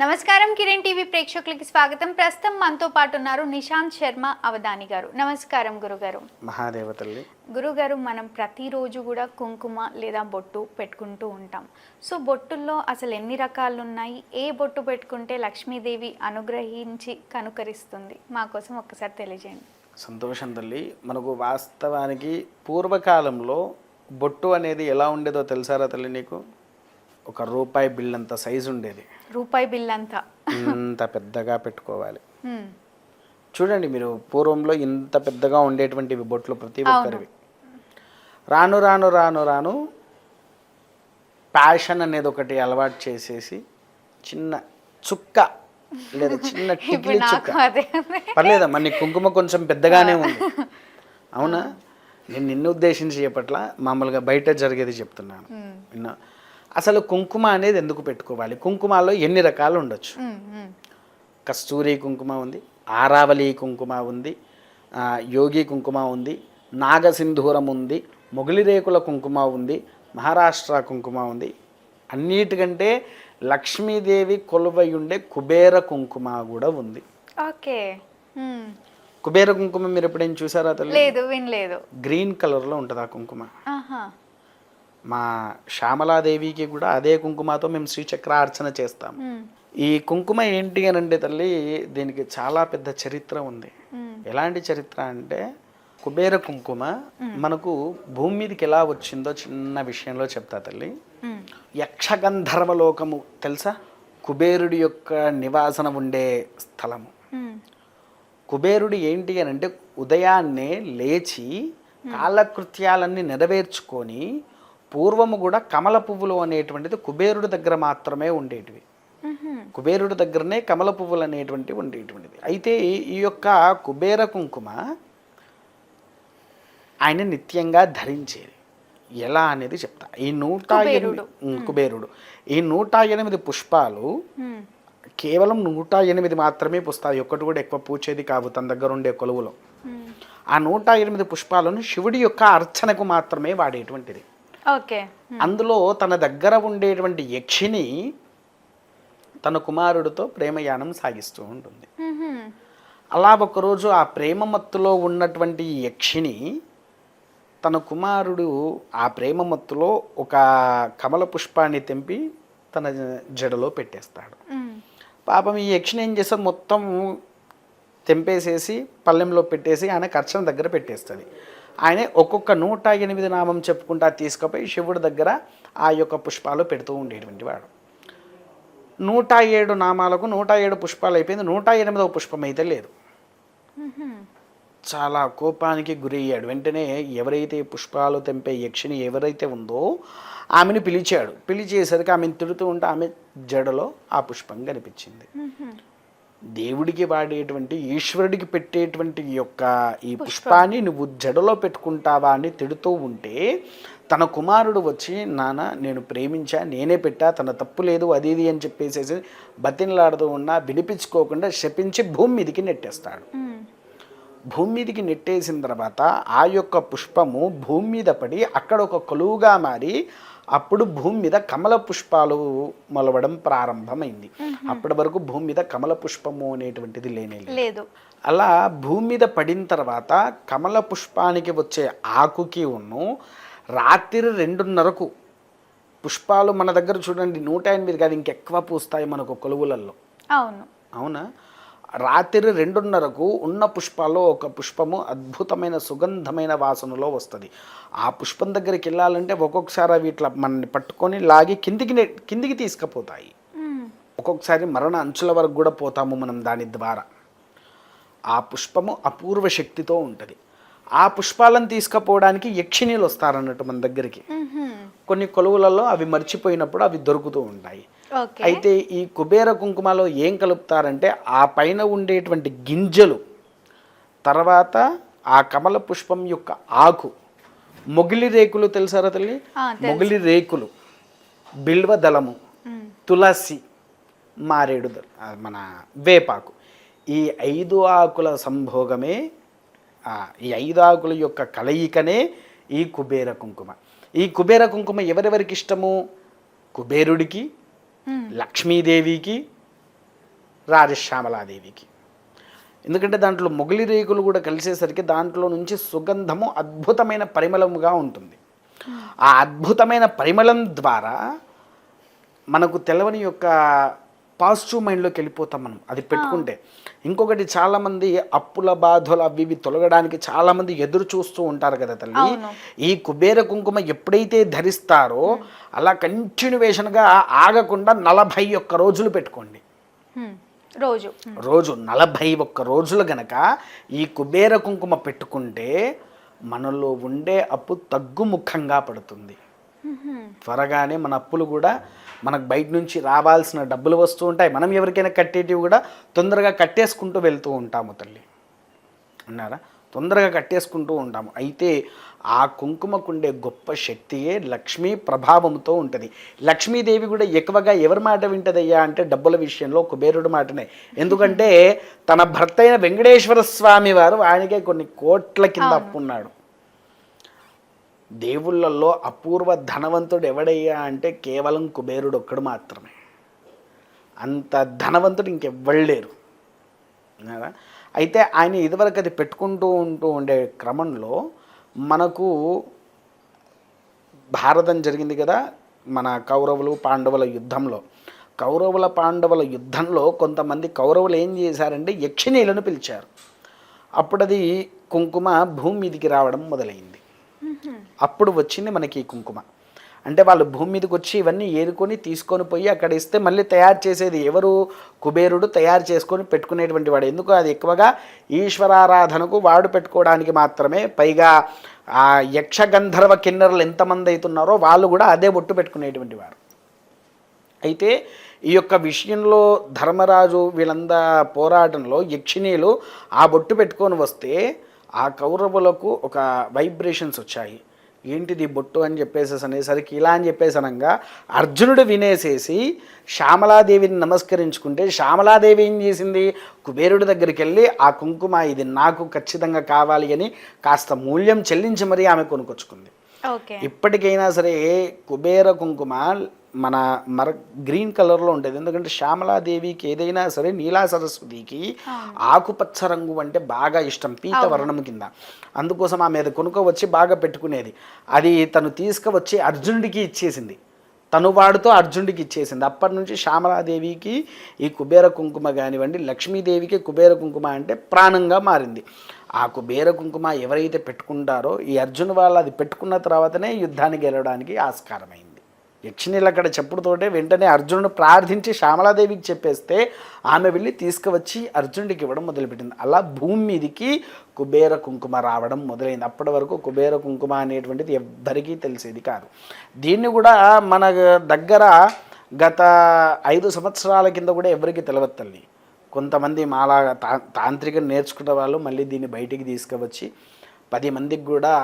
నమస్కారం కిరణ్ టీవీ ప్రేక్షకులకి స్వాగతం. ప్రస్తుతం మనతో పాటు ఉన్నారు నిశాంత్ శర్మ అవధాని గారు. నమస్కారం గురుగారు. మహాదేవ తల్లి. గురుగారు మనం ప్రతిరోజు కూడా కుంకుమ లేదా బొట్టు పెట్టుకుంటూ ఉంటాం. సో బొట్టుల్లో అసలు ఎన్ని రకాలు ఉన్నాయి ఏ బొట్టు పెట్టుకుంటే లక్ష్మీదేవి అనుగ్రహించి కనుకరిస్తుంది? మా కోసం ఒక్కసారి తెలియజేయండి. సంతోషం తల్లి. మనకు వాస్తవానికి పూర్వకాలంలో బొట్టు అనేది ఎలా ఉండేదో తెలుసారా తల్లి నీకు? ఒక రూపాయి బిల్ అంత సైజు ఉండేది. రూపాయి బిల్ అంతా ఇంత పెద్దగా పెట్టుకోవాలి. చూడండి మీరు పూర్వంలో ఇంత పెద్దగా ఉండేటువంటివి బొట్లు ప్రతి ఒక్కరివి. రాను రాను రాను రాను ప్యాషన్ అనేది ఒకటి అలవాటు చేసేసి చిన్న చుక్క లేదా చిన్న టిక్లీ చుక్క. పర్లేదమ్మా నీ కుంకుమ కొంచెం పెద్దగానే ఉంది. అవునా? నేను నిన్ను ఉద్దేశించి చెప్పట్ల మామూలుగా బయట జరిగేది చెప్తున్నాను. విన్నా? అసలు కుంకుమ అనేది ఎందుకు పెట్టుకోవాలి? కుంకుమలో ఎన్ని రకాలు ఉండొచ్చు. కస్తూరి కుంకుమ ఉంది ఆరావళి కుంకుమ ఉంది యోగి కుంకుమ ఉంది నాగసింధూరం ఉంది మొగిలి రేకుల కుంకుమ ఉంది మహారాష్ట్ర కుంకుమ ఉంది. అన్నిటికంటే లక్ష్మీదేవి కొలువై ఉండే కుబేర కుంకుమ కూడా ఉంది. ఓకే. కుబేర కుంకుమ మీరు ఎప్పుడైనా చూసారా లేదు వినలేదు. గ్రీన్ కలర్లో ఉంటుంది ఆ కుంకుమ. మా శ్యామలాదేవికి కూడా అదే కుంకుమతో మేము శ్రీచక్రార్చన చేస్తాం హ్మ్. ఈ కుంకుమ ఏంటి అని అంటే తల్లి దీనికి చాలా పెద్ద చరిత్ర ఉంది. ఎలాంటి చరిత్ర అంటే కుబేర కుంకుమ మనకు భూమి మీదకి ఎలా వచ్చిందో చిన్న విషయంలో చెప్తా తల్లి హ్మ్. యక్షగంధర్వలోకము తెలుసా కుబేరుడి యొక్క నివాసన ఉండే స్థలము. కుబేరుడు ఏంటి అని అంటే ఉదయాన్నే లేచి కాలకృత్యాలన్నీ నెరవేర్చుకొని పూర్వము కూడా కమల పువ్వులు అనేటువంటిది కుబేరుడి దగ్గర మాత్రమే ఉండేటివి. కుబేరుడి దగ్గరనే కమల పువ్వులు అనేటువంటివి ఉండేటువంటిది. అయితే ఈ యొక్క కుబేర కుంకుమ ఆయన నిత్యంగా ధరించేది. ఎలా అనేది చెప్తా. ఈ నూట ఎనిమిది కుబేరుడు. ఈ నూట ఎనిమిది పుష్పాలు. కేవలం నూట ఎనిమిది మాత్రమే పుస్తాయి. ఒక్కటి కూడా ఎక్కువ పూచేది కావు. తన దగ్గర ఉండే కొలువులో. ఆ నూట ఎనిమిది పుష్పాలను శివుడి యొక్క అర్చనకు మాత్రమే వాడేటువంటిది. ఓకే. అందులో తన దగ్గర ఉండేటువంటి యక్షిని తన కుమారుడితో ప్రేమయానం సాగిస్తూ ఉంటుంది. అలా ఒకరోజు ఆ ప్రేమ మత్తులో ఉన్నటువంటి యక్షిని తన కుమారుడు ఆ ప్రేమ మత్తులో ఒక కమల పుష్పాన్ని తెంపి తన జడలో పెట్టేస్తాడు. పాపం ఈ యక్షిని ఏం చేస్తుంది? మొత్తం తెంపేసేసి పళ్ళెంలో పెట్టేసి ఆయన కర్చన దగ్గర పెట్టేస్తుంది. ఆయన ఒక్కొక్క నూట ఎనిమిది నామం చెప్పుకుంటా తీసుకుపోయి శివుడి దగ్గర ఆ యొక్క పుష్పాలు పెడుతూ ఉండేటువంటి వాడు. నూట ఏడు నామాలకు నూట ఏడు పుష్పాలు అయిపోయింది. నూట ఎనిమిదవ పుష్పం అయితే లేదు. చాలా కోపానికి గురి అయ్యాడు వెంటనే ఎవరైతే పుష్పాలు తెంపే యక్షిని ఎవరైతే ఉందో ఆమెను పిలిచాడు. పిలిచేసరికి ఆమెను తిడుతూ ఉంటే ఆమె జడలో ఆ పుష్పం కనిపించింది. దేవుడికి వాడేటువంటి ఈశ్వరుడికి పెట్టేటువంటి యొక్క ఈ పుష్పాన్ని నువ్వు జడలో పెట్టుకుంటావా అని తిడుతూ ఉంటే తన కుమారుడు వచ్చి నాన్న నేను ప్రేమించా నేనే పెట్టా తన తప్పు లేదు అది ఇది అని చెప్పేసేసి బతిన్లాడుతూ ఉన్నా వినిపించుకోకుండా శపించి భూమి మీదికి నెట్టేస్తాడు. భూమి మీదకి నెట్టేసిన తర్వాత ఆ యొక్క పుష్పము భూమి మీద పడి అక్కడ ఒక కొలువుగా మారి అప్పుడు భూమి మీద కమల పుష్పాలు మొలవడం ప్రారంభమైంది. అప్పటి వరకు భూమి మీద కమల పుష్పము అనేటువంటిది లేనే లేదు. అలా భూమి మీద పడిన తర్వాత కమల పుష్పానికి వచ్చే ఆకుకి ఉన్ను రాత్రి రెండున్నరకు పుష్పాలు మన దగ్గర చూడండి నూట ఎనిమిది కాదు ఇంకెక్కువ పూస్తాయి మనకు కొలువులలో అవును. అవునా? రాత్రి రెండున్నరకు ఉన్న పుష్పాల్లో ఒక పుష్పము అద్భుతమైన సుగంధమైన వాసనలో వస్తుంది. ఆ పుష్పం దగ్గరికి వెళ్ళాలంటే ఒక్కొక్కసారి అవి ఇట్లా మనల్ని పట్టుకొని లాగి కిందికి కిందికి తీసుకుపోతాయి. ఒక్కొక్కసారి మరణ అంచుల వరకు కూడా పోతాము మనం దాని ద్వారా. ఆ పుష్పము అపూర్వ శక్తితో ఉంటుంది. ఆ పుష్పాలను తీసుకుపోవడానికి యక్షిణీలు వస్తారన్నట్టు మన దగ్గరికి. కొన్ని కొలువులలో అవి మర్చిపోయినప్పుడు అవి దొరుకుతూ ఉంటాయి. అయితే ఈ కుబేర కుంకుమలో ఏం కలుపుతారంటే ఆ పైన ఉండేటువంటి గింజలు తర్వాత ఆ కమల పుష్పం యొక్క ఆకు. మొగిలి రేకులు తెలుసారా తల్లి? మొగిలి రేకులు బిల్వ దళము. తులసి మారేడు మన వేపాకు. ఈ ఐదు ఆకుల సంభోగమే ఈ ఐదు ఆకుల యొక్క కలయికనే ఈ కుబేర కుంకుమ. ఈ కుబేర కుంకుమ ఎవరెవరికి ఇష్టము? కుబేరుడికి. లక్ష్మీదేవికి రాజశ్యామలాదేవికి. ఎందుకంటే దాంట్లో మొగలి రేకులు కూడా కలిసేసరికి దాంట్లో నుంచి సుగంధము అద్భుతమైన పరిమళముగా ఉంటుంది. ఆ అద్భుతమైన పరిమళం ద్వారా మనకు తెలవని యొక్క పాజిటివ్ మైండ్లోకి వెళ్ళిపోతాం మనం అది పెట్టుకుంటే ఇంకొకటి చాలామంది అప్పుల బాధలు అవి ఇవి తొలగడానికి చాలామంది ఎదురు చూస్తూ ఉంటారు కదా తల్లి. ఈ కుబేర కుంకుమ ఎప్పుడైతే ధరిస్తారో అలా కంటిన్యూవేషన్గా ఆగకుండా నలభై ఒక్క రోజులు పెట్టుకోండి. రోజు. రోజు నలభై ఒక్క రోజులు గనక ఈ కుబేర కుంకుమ పెట్టుకుంటే మనలో ఉండే అప్పు తగ్గుముఖంగా పడుతుంది. త్వరగానే మన అప్పులు కూడా మనకు బయట నుంచి రావాల్సిన డబ్బులు వస్తూ ఉంటాయి. మనం ఎవరికైనా కట్టేటివి కూడా తొందరగా కట్టేసుకుంటూ వెళ్తూ ఉంటాము తల్లి. అన్నారా తొందరగా కట్టేసుకుంటూ ఉంటాము. అయితే ఆ కుంకుమకుండే గొప్ప శక్తియే లక్ష్మీ ప్రభావంతో ఉంటుంది. లక్ష్మీదేవి కూడా ఎక్కువగా ఎవరి మాట వింటదయ్యా అంటే డబ్బుల విషయంలో కుబేరుడు మాటనే. ఎందుకంటే తన భర్త అయిన వెంకటేశ్వర స్వామి వారు ఆయనకే కొన్ని కోట్ల కింద అప్పు ఉన్నాడు దేవుళ్ళల్లో అపూర్వ ధనవంతుడు ఎవడయ్యా అంటే కేవలం కుబేరుడు ఒక్కడు మాత్రమే. అంత ధనవంతుడు ఇంకెవ్వరు లేరు. అయితే ఆయన ఇదివరకు అది పెట్టుకుంటూ ఉంటూ ఉండే క్రమంలో మనకు భారతం జరిగింది కదా మన కౌరవులు పాండవుల యుద్ధంలో. కౌరవుల పాండవుల యుద్ధంలో కొంతమంది కౌరవులు ఏం చేశారంటే యక్షిణీలను పిలిచారు. అప్పుడది కుంకుమ భూమి మీదికి రావడం మొదలైంది. అప్పుడు వచ్చింది మనకి ఈ కుంకుమ. అంటే వాళ్ళు భూమి మీదకి వచ్చి ఇవన్నీ ఏరుకొని తీసుకొని పోయి అక్కడ ఇస్తే మళ్ళీ తయారు చేసేది ఎవరు? కుబేరుడు తయారు చేసుకొని పెట్టుకునేటువంటి వాడు. ఎందుకు అది ఎక్కువగా ఈశ్వరారాధనకు వాడు పెట్టుకోవడానికి మాత్రమే. పైగా ఆ యక్షగంధర్వ కిన్నెరలు ఎంతమంది అవుతున్నారో వాళ్ళు కూడా అదే బొట్టు పెట్టుకునేటువంటి వారు. అయితే ఈ యొక్క విషయంలో ధర్మరాజు వీళ్ళంద పోరాటంలో యక్షిణీలు ఆ బొట్టు పెట్టుకొని వస్తే ఆ కౌరవులకు ఒక వైబ్రేషన్స్ వచ్చాయి. ఏంటిది బొట్టు అని చెప్పేసి అనేసరికి ఇలా అని చెప్పేసి అనగా అర్జునుడు వినేసేసి శ్యామలాదేవిని నమస్కరించుకుంటే శ్యామలాదేవి ఏం చేసింది? కుబేరుడి దగ్గరికి వెళ్ళి ఆ కుంకుమ ఇది నాకు ఖచ్చితంగా కావాలి అని కాస్త మూల్యం చెల్లించి మరీ ఆమె కొనుక్కొచ్చుకుంది ఓకే. ఇప్పటికైనా సరే కుబేర కుంకుమ మన మర గ్రీన్ కలర్లో ఉంటుంది ఎందుకంటే శ్యామలాదేవికి ఏదైనా సరే నీలా సరస్వతికి ఆకుపచ్చ రంగు అంటే బాగా ఇష్టం పీత వర్ణం కింద. అందుకోసం ఆమె అది కొనుక్కోవచ్చి బాగా పెట్టుకునేది. అది తను తీసుకువచ్చి అర్జునుడికి ఇచ్చేసింది. తను వాడుతో అర్జునుడికి ఇచ్చేసింది. అప్పటి నుంచి శ్యామలాదేవికి ఈ కుబేర కుంకుమ కానివ్వండి లక్ష్మీదేవికి కుబేర కుంకుమ అంటే ప్రాణంగా మారింది. ఆ కుబేర కుంకుమ ఎవరైతే పెట్టుకుంటారో ఈ అర్జున్ వాళ్ళు అది పెట్టుకున్న తర్వాతనే యుద్ధానికి గెలవడానికి ఆస్కారమైంది. యక్షిణీలు అక్కడ చెప్పుడుతోటే వెంటనే అర్జునుడు ప్రార్థించి శ్యామలాదేవికి చెప్పేస్తే ఆమె వెళ్ళి తీసుకువచ్చి అర్జునుడికి ఇవ్వడం మొదలుపెట్టింది. అలా భూమి మీదికి కుబేర కుంకుమ రావడం మొదలైంది. అప్పటి వరకు కుబేర కుంకుమ అనేటువంటిది ఎవ్వరికీ తెలిసేది కాదు. దీన్ని కూడా మన దగ్గర గత ఐదు సంవత్సరాల కింద కూడా ఎవరికి తెలియదు తల్లి. కొంతమంది మాలా తా తాంత్రికం నేర్చుకున్న వాళ్ళు మళ్ళీ దీన్ని బయటికి తీసుకువచ్చి పది మందికి కూడా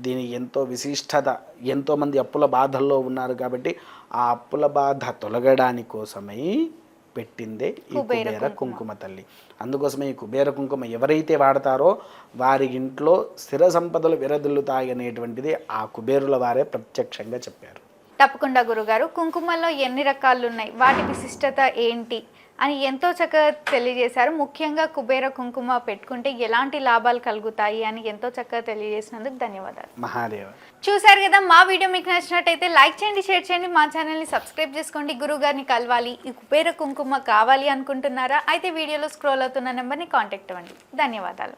దీని ఎంతో విశిష్టత ఎంతోమంది అప్పుల బాధల్లో ఉన్నారు కాబట్టి ఆ అప్పుల బాధ తొలగడాని కోసమై పెట్టిందే ఈ కుబేర కుబేర కుంకుమ. తల్లి. అందుకోసమే ఈ కుబేర కుంకుమ ఎవరైతే వాడతారో వారి ఇంట్లో స్థిర సంపదలు విరదిల్లుతాయి అనేటువంటిది ఆ కుబేరుల వారే ప్రత్యక్షంగా చెప్పారు. తప్పకుండా గురుగారు కుంకుమలో ఎన్ని రకాలు ఉన్నాయి వాటి విశిష్టత ఏంటి? అని ఎంతో చక్కగా తెలియజేశారు. ముఖ్యంగా కుబేర కుంకుమ పెట్టుకుంటే ఎలాంటి లాభాలు కలుగుతాయి అని ఎంతో చక్కగా తెలియజేసినందుకు ధన్యవాదాలు. మహాదేవ. చూశారు కదా మా వీడియో మీకు నచ్చినట్టయితే లైక్ చేయండి షేర్ చేయండి మా ఛానల్ని సబ్స్క్రైబ్ చేసుకోండి. గురుగారిని కలవాలి. ఈ కుబేర కుంకుమ కావాలి అనుకుంటున్నారా? అయితే వీడియోలో స్క్రోల్ అవుతున్న నెంబర్ని కాంటాక్ట్ అవ్వండి. ధన్యవాదాలు.